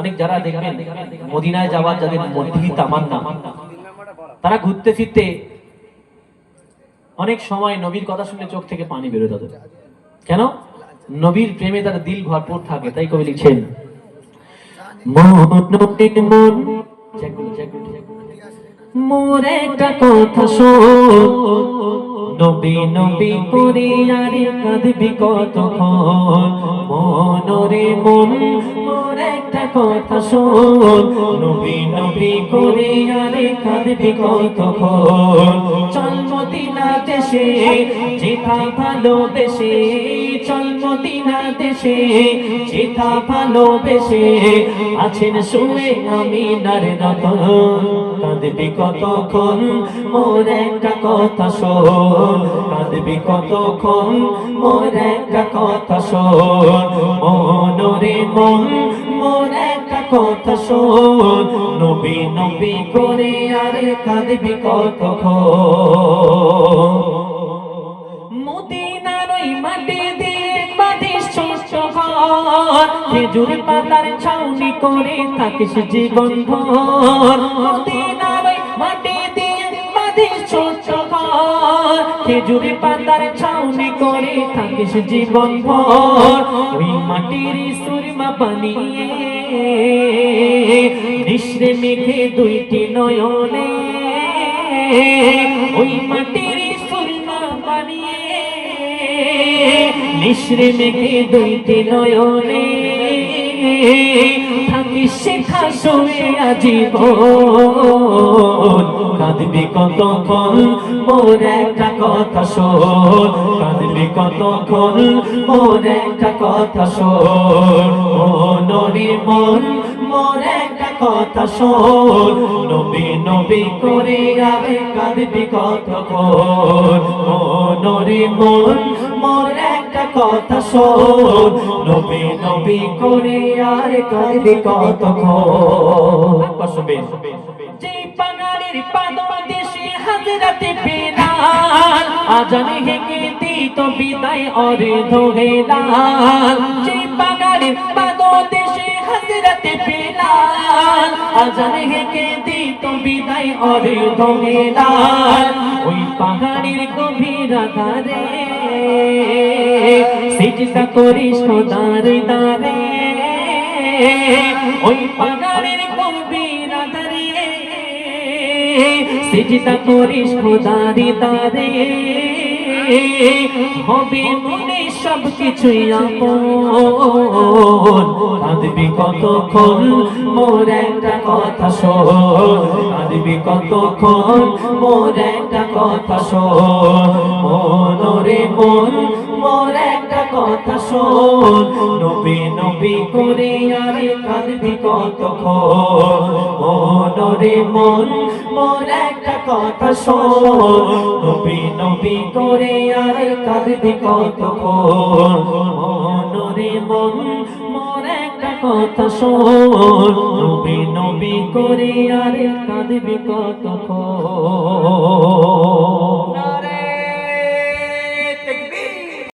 অনেক যারা দেখবেন, মদিনায় যাওয়ার যাদের মধ্যেই তামান্না, তারা ঘুরতে ফিরতে অনেক সময় নবীর কথা শুনলে চোখ থেকে পানি বেরোয় তাদের। কেন? নবীর প্রেমে তার দিল ভরপুর থাকে, তাই কবি লিখছেন মন মোর একটা কথা শোন। নবী নবী করে আরে কাঁদবি কতক্ষণ? মনরে মন মোর একটা কথা শোন। নবী নবী করে আরে কাঁদবি কতক্ষণ? চল মদিনা দেশে, যেথা ভালোবেসে চল মদিনা দেশে যেথা ভালোবেসে আছেন শুয়ে আমি নারে রতন কাঁদবি কতক্ষণ? মোর একটা কথা শোন। কাঁদবি কতক্ষণ? মোর একটা কথা শোন। মনরে মন মোর একটা কথা শোন। নবী নবী করে আরে কাঁদবি কতক্ষণ? মদিনার ওই মাটি দিয়ে বাঁধিস ছোট্ট ঘর। খেজুর পাতার ছাউনি করে থাকিস জীবন ভর মদিনার ছোট্ট ঘর খেজুর পাতার ছাউনি করে থাকিস জীবন ভর। ওই মাটির সুরমা বানিয়ে নিশ্রে মেঘে দুইটি নয়নে। ওই মাটির সুরমা বানিয়ে নিশ্রে মেঘে দুইটি নয়নে। থাকি শেখা শুয়ে আজীব কাঁদবি কতক্ষণ? মোর একটা কথা শোন। কাঁদবি কতক্ষণ? মোর একটা কথা শোন। মনরে মন, মোর একটা কথা শোন। নবী নবী করে আবে কাঁদবি কতক্ষণ? মনরে মন, মোর কথা শোন। নবী নবী করে আর কাঁদবি কতক্ষণ? বসবে যেই পাগাড়ির পাদ দেশে হাজরাতে পেলাল আজান হেগে দিত বিদায় অরে ধোহেলাল যেই পাগাড়ির পাদ দেশে হাজরাতে পেলাল আজান হেগে দিত বিদায় অরে ধোহেলাল ওই পাহাড়ির গভীর ধারে সিজদা করি খোদার দারে ওই পাহাড়ের গভীর দাঁড়িয়ে সিজদা করিস খোদারি দারে হবে মনে সব কিছুই কাঁদবি কতক্ষণ? মোর একটা কথা শোন। কাঁদবি কতক্ষণ? মোর একটা কথা শোন। মনরে মন, মোর একটা কথা শোন, নবী নবী করে আরে কাঁদবি কতক্ষণ? মনরে মন মোর একটা কথা শোন, নবী নবী করে আরে কাঁদবি কতক্ষণ? মনরে মন মোর একটা কথা শোন, নবী নবী করে আরে কাঁদবি কতক্ষণ?